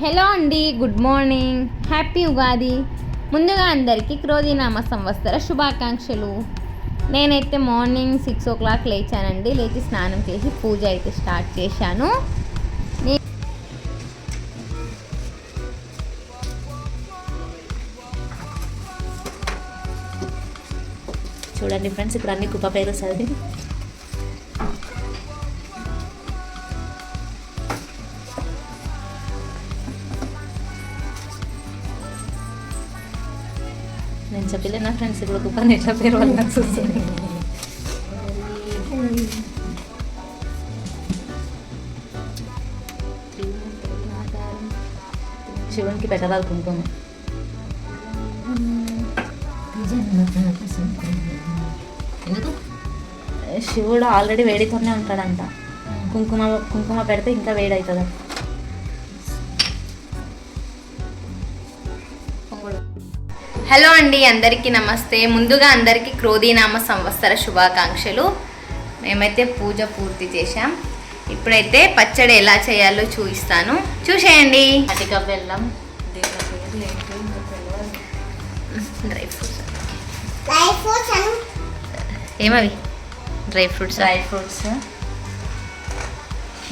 Hello అండి good morning. Happy Ugadi. ముందుగా అందరికీ క్రోధినామ సంవత్సర శుభాకాంక్షలు. నేనైతే మార్నింగ్ సిక్స్ ఓ క్లాక్ లేచానండి లేచి స్నానం చేసి పూజ అయితే స్టార్ట్ చేశాను. చూడండి ఫ్రెండ్స్ ఇప్పుడు అన్ని కుప్ప పేరు వస్తుంది. చెప్పలే నా ఫ్రెండ్స్ ఇప్పుడు కుప్పని ఎట్లా పేరు వాళ్ళు నాకు చూస్తుంది శివునికి పెట్టరాదు కుంకుమ ఎందుకు శివుడు ఆల్రెడీ వేడితోనే ఉంటాడంట కుంకుమ కుంకుమ పెడితే ఇంకా వేడి అవుతుంది హలో అండి అందరికీ నమస్తే. ముందుగా అందరికీ క్రోధీనామ సంవత్సర శుభాకాంక్షలు. మేమైతే పూజ పూర్తి చేశాం. ఇప్పుడైతే పచ్చడి ఎలా చేయాలో చూపిస్తాను. చూసేయండి. అటిక బెల్లం. Dry fruits. డ్రై ఫ్రూట్స్ అను. ఏమవి? Dry fruits. Dry fruits.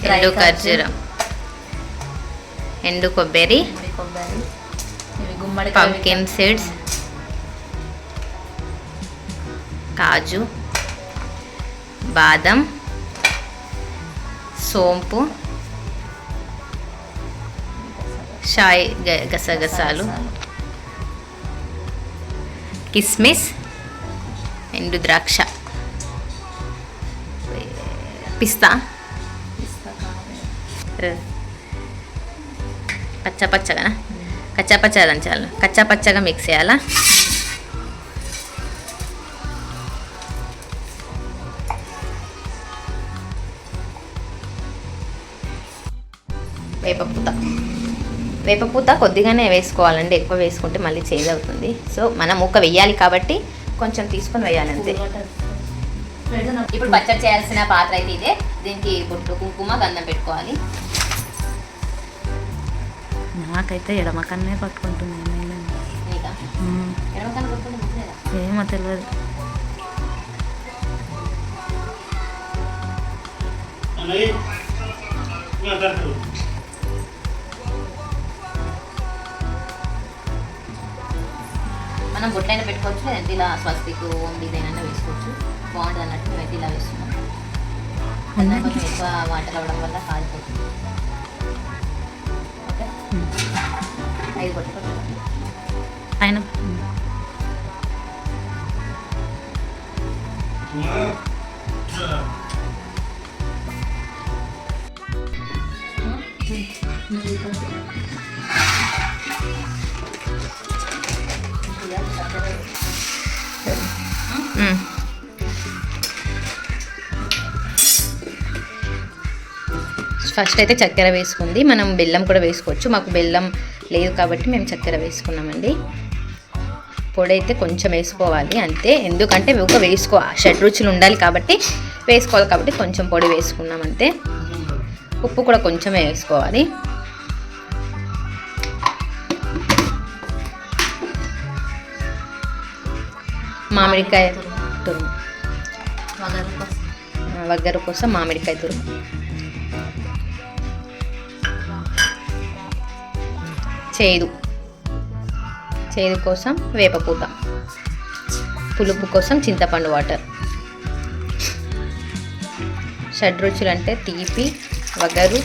ఎండు ఖర్జూరం. ఎండు కొబ్బరి. కొబ్బరి. పంకిన్ సీడ్స్ కాజు బాదం సోంపు షాయి గ- గసగసాలు కిస్మిస్ ఎండు ద్రాక్ష పిస్తా పచ్చ పచ్చగా కచ్చా పచ్చగా దంచాలి కచ్చా పచ్చగా మిక్స్ చేయాలా? వేపపూత వేపపూత కొద్దిగానే వేసుకోవాలండి. ఎక్కువ వేసుకుంటే మళ్ళీ చేంజ్ అవుతుంది. సో మనం ముక్క వెయ్యాలి కాబట్టి కొంచెం తీసుకొని వేయాలి అంతే ఇప్పుడు పచ్చడి చేయాల్సిన పాత్ర అయితే ఇదే. దీనికి బొట్టు కుంకుమ గంధం పెట్టుకోవాలి. నాకైతే ఎడమ కన్నే పట్టుకుంటుంది? ఏమో తెలియదు మనం బొట్టైనా పెట్టుకోవచ్చు లేదంటే ఇలా స్వస్తిక్ ఓం డిజైన్ అయినా వేసుకోవచ్చు. బాగుంటుంది అన్నట్టు మేము అయితే ఇలా వేస్తున్నాం. అన్నం కొంచెం ఎక్కువ వాటర్ అవ్వడం వల్ల కాలిపోతుంది. ఓకే? ఐదు కొట్టుకోవచ్చు ఆయన. ఫస్ట్ అయితే చక్కెర వేసుకుంది. మనం బెల్లం కూడా వేసుకోవచ్చు. మాకు బెల్లం లేదు కాబట్టి మేము చక్కెర వేసుకున్నామండి. పొడి అయితే కొంచెం వేసుకోవాలి అంతే. ఎందుకంటే ఒక వేసుకో షడ్ రుచులు ఉండాలి కాబట్టి వేసుకోవాలి కాబట్టి కొంచెం పొడి వేసుకున్నాం అంతే. ఉప్పు కూడా కొంచెమే వేసుకోవాలి. మామిడికాయ తురుము వగరు కోసం. ఆ, వగ్గరు కోసం మామిడికాయ తురుము. చేదు. చేదు కోసం వేపపూత. పులుపు కోసం చింతపండు వాటర్. షడ్రుచులు అంటే తీపి వగరు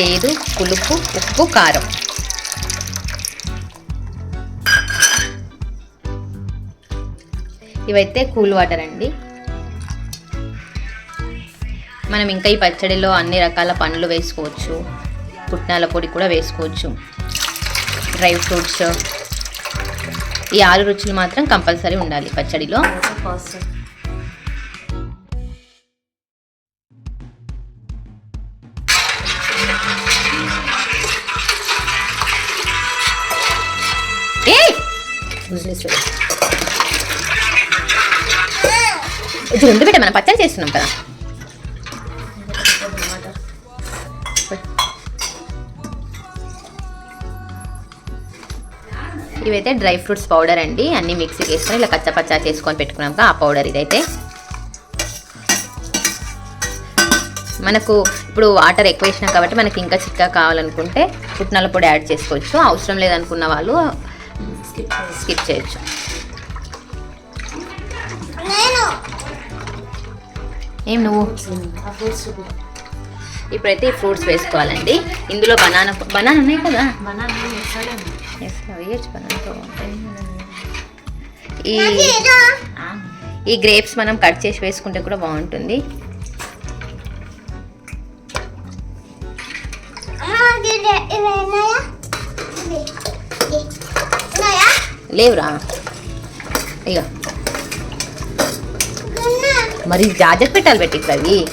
చేదు పులుపు ఉప్పు కారం. ఇవైతే కూల్ వాటర్ అండి. మనం ఇంకా ఈ పచ్చడిలో అన్ని రకాల పండ్లు వేసుకోవచ్చు. పుట్నాల పొడి కూడా వేసుకోవచ్చు. Dry fruits. ఈ ఆరు రుచులు మాత్రం కంపల్సరీ ఉండాలి పచ్చడిలో. ఇది ఉంది బిడ్డ మనం పచ్చడి చేస్తున్నాం కదా. ఇవైతే డ్రై ఫ్రూట్స్ పౌడర్ అండి. అన్ని మిక్సీకి వేసుకొని ఇలా కచ్చపచ్చా చేసుకొని పెట్టుకున్నాక ఆ పౌడర్ ఇదైతే. మనకు ఇప్పుడు వాటర్ ఎక్కువ వేసినాం కాబట్టి మనకి ఇంకా చిక్కగా కావాలనుకుంటే పుట్నాల పొడి యాడ్ చేసుకోవచ్చు. అవసరం లేదనుకున్న వాళ్ళు స్కిప్ చేయొచ్చు. ఏం నువ్వు? ఇప్పుడైతే ఈ ఫ్రూట్స్ వేసుకోవాలండి. ఇందులో బనానా బనానా ఉన్నాయి కదా? బనానా వేయచ్చు. ఈ ఈ గ్రేప్స్ మనం కట్ చేసి వేసుకుంటే కూడా బాగుంటుంది. ఉన్నాయా? లేవురా. ఇక మరి జాజక్ పెట్టాలి పెట్టి అవి.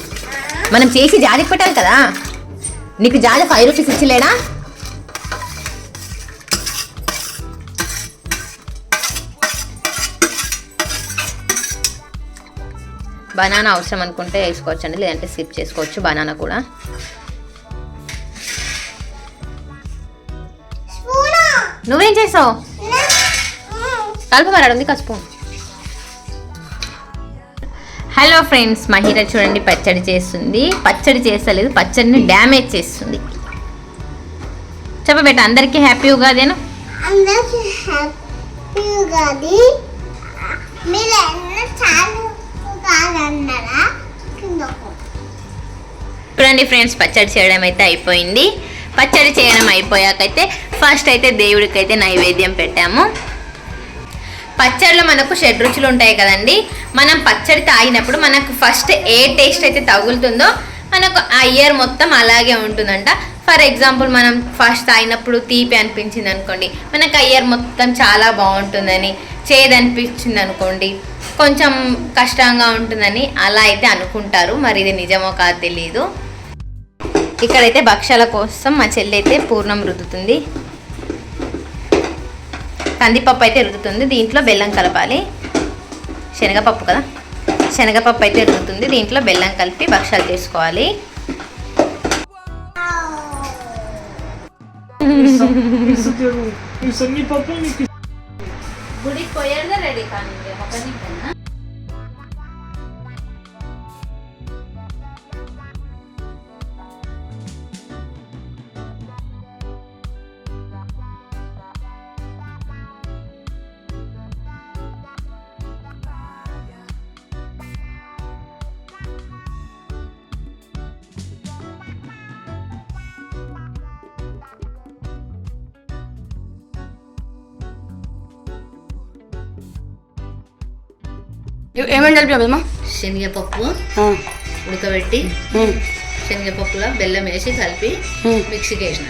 మనం చేసి జాజక్ పెట్టాలి కదా. నీకు జాజ ఫైవ్ రూపీస్ ఇచ్చిలేడా బనానా అవసరం అనుకుంటే వేసుకోవచ్చు అండి లేదంటే స్కిప్ చేసుకోవచ్చు బనానా కూడా. నువ్వేం చేసావు? కలుపు ఉంది కసుపు హలో ఫ్రెండ్స్ మహిళ చూడండి పచ్చడి చేస్తుంది. పచ్చడి చేస్తలేదు పచ్చడిని డ్యామేజ్ చేస్తుంది. చెప్పబెట్ట అందరికీ హ్యాపీ ఉగాదేనా? అందరికి హ్యాపీ ఉగాది. మీరు చాలు చూడండి ఫ్రెండ్స్ పచ్చడి చేయడం అయితే అయిపోయింది. పచ్చడి చేయడం అయిపోయాకైతే ఫస్ట్ అయితే దేవుడికి అయితే నైవేద్యం పెట్టాము. పచ్చడిలో మనకు షడ్ రుచులు ఉంటాయి కదండి. మనం పచ్చడి తాగినప్పుడు మనకు ఫస్ట్ ఏ టేస్ట్ అయితే తగులుతుందో మనకు ఆ ఇయర్ మొత్తం అలాగే ఉంటుందంట. ఫర్ ఎగ్జాంపుల్ మనం ఫస్ట్ తాగినప్పుడు తీపి అనిపించింది అనుకోండి మనకు ఆ ఇయర్ మొత్తం చాలా బాగుంటుందని చేదనిపించింది అనుకోండి కొంచెం కష్టంగా ఉంటుందని అలా అయితే అనుకుంటారు మరి ఇది నిజమో కాదు తెలియదు ఇక్కడైతే భక్ష్యాల కోసం మా చెల్లి అయితే పూర్ణం రుద్దుతుంది కందిపప్పు అయితే రుద్దుతుంది దీంట్లో బెల్లం కలపాలి శనగపప్పు కదా శనగపప్పు అయితే రుద్దుతుంది దీంట్లో బెల్లం కలిపి భక్ష్యాలు చేసుకోవాలి గుడికి రెడీ కానీ Banyak. ఏమేమి కలిపామా శనగపప్పు ఉడకబెట్టి శనగపప్పులో బెల్లం వేసి కలిపి మిక్సీకి వేసిన.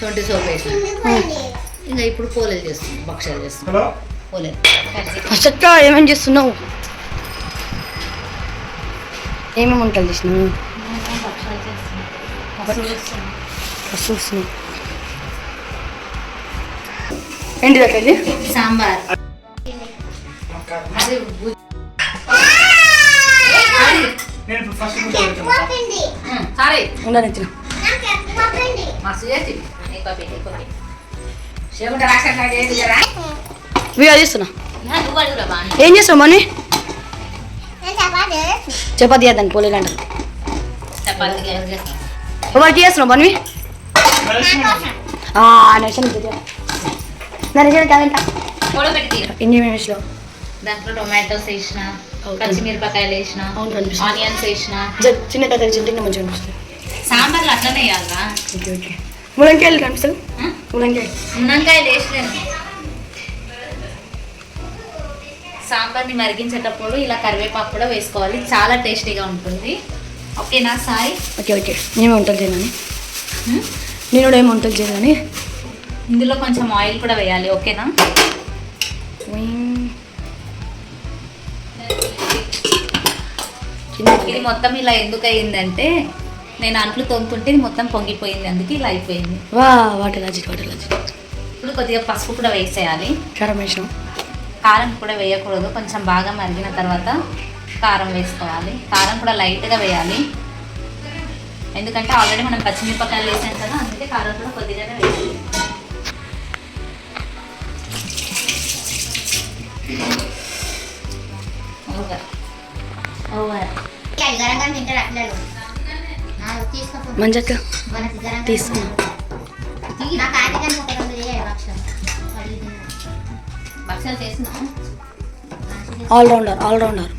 సొంటి సోపు వేసిన. ఇంకా ఇప్పుడు పోలేలు చేస్తున్నాం భక్ష్యాలు చేస్తున్నాం? పోలేలు. అసక్క ఏమేం చేస్తున్నావు? ఏమేమి వంటలు చేసినావు? చూస్తున్నావు సాంబార్. ఎక్కువ పెట్టి వీడియో చేస్తున్నా? ఏం చేస్తావు మనీ చపాతి చపాతి చేద్దాం పోలేలు అంటారు ఎవరికి చేస్తున్నావు మనీ నడిచాను నడిచాను కాదంట దాంట్లో టొమాటోస్ వేసిన. పచ్చిమిరపకాయలు వేసిన. ఆనియన్స్ వేసిన. చిన్న కథ చిన్న మంచిగా అనిపిస్తుంది. సాంబార్లు అట్లనే వేయాలరా. Okay okay. ములంకాయలు కనిపిస్తుంది ములంకాయ మునంకాయలు వేసినాను. సాంబార్ని మరిగించేటప్పుడు ఇలా కరివేపాకు కూడా వేసుకోవాలి. చాలా టేస్టీగా ఉంటుంది. ఓకేనా సాయి? Okay okay. నేనే వంటలు చేయను నేను కూడా ఏం వంటలు చేయను ఇందులో కొంచెం ఆయిల్ కూడా వేయాలి. ఓకేనా? మొత్తం ఇలా ఎందుకు అయ్యిందంటే నేను అంట్లు తొంగుతుంటే ఇది మొత్తం పొంగిపోయింది అందుకే ఇలా అయిపోయింది. వా వాటర్ లాజిక్ వాటర్ లాజిక్ ఇప్పుడు కొద్దిగా పసుపు కూడా వేసేయాలి. కారం కారం కూడా వేయకూడదు కొంచెం బాగా మరిగిన తర్వాత కారం వేసుకోవాలి. కారం కూడా లైట్గా వేయాలి. ఎందుకంటే ఆల్రెడీ మనం పచ్చిమిరపకాయలు వేసాం కదా అందుకే కారం కూడా కొద్దిగానే వేయాలి. ఓవర్ ఓవర్ మంజక్క తీసుకో. Allrounder allrounder.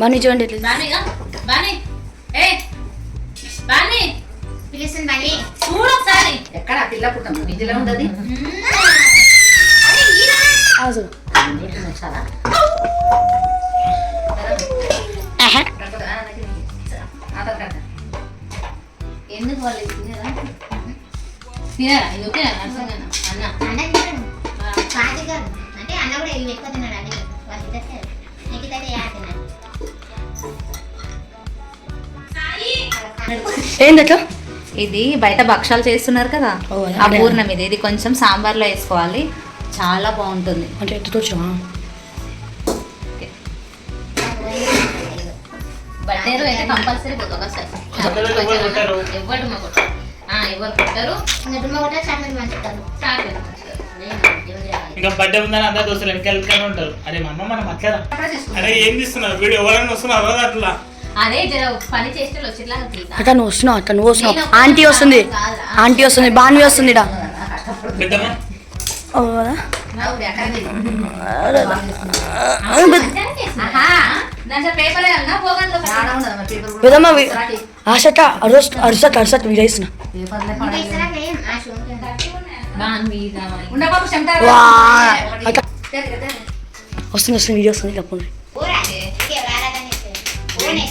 బాగా చూడండి ఎట్లా బానీ బానీ. చూడు ఎక్కడ పిల్ల పుట్టం? విధిలో ఉండదు ఆగు. ఎందుకు వాళ్ళు ఇది తినరా? తినరా? ఇది అన్న అన్న కాదు కాదు. అంటే అన్న కూడా ఇవి ఎక్కువ అన్ని యా ఏంది అట్లా? ఇది బయట భక్షాలు చేస్తున్నారు కదా. ఆ పూర్ణం ఇది. ఇది కొంచెం సాంబార్లో వేసుకోవాలి. చాలా బాగుంటుంది. అంటే ఎత్తుతో వచ్చావా బట్టేరు అయితే కంపల్సరీ పోతుంది ఒకసారి. ఎవరు కొట్టారు? ఎవరు మా కొట్టారు ఆ, ఎవరు కొట్టారు. ఇంకా బర్త్డే ఉందని అందరు దోస్తులు వెనకాల వెనకాల ఉంటారు. అరే మా అమ్మ మనం అట్లేదా అరే ఏం తీస్తున్నారు వీడియో ఎవరైనా వస్తున్నారు? అట్లా? అదే జర పని చేస్తే వచ్చేలా అట్లా నువ్వు వస్తున్నావు అట్లా నువ్వు వస్తున్నావు. ఆంటీ వస్తుంది. ఆంటీ వస్తుంది. బాన్వి వస్తుంది. పెద్దమ్మ ఆశట అరుసట్ అరుసట్ అరుసట్ వీడేసిన. వస్తుంది వస్తుంది వీడియో వస్తుంది తప్పకుండా. ఊరా ఇంకే రాలేదని చెప్పారు ఊరిని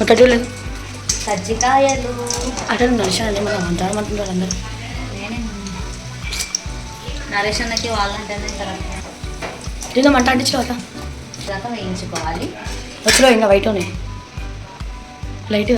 అట్లా చూడలేదు కజ్జికాయలు. అట్లా నడిచాను మనం అంటారు అంటున్నారు అందరు. నరేష్ అన్నకి వాళ్ళంటేనే మంట అట్లా. దాకా వేయించుకోవాలి. వచ్చలో ఇంకా వైట్ ఉన్నాయి? లైట్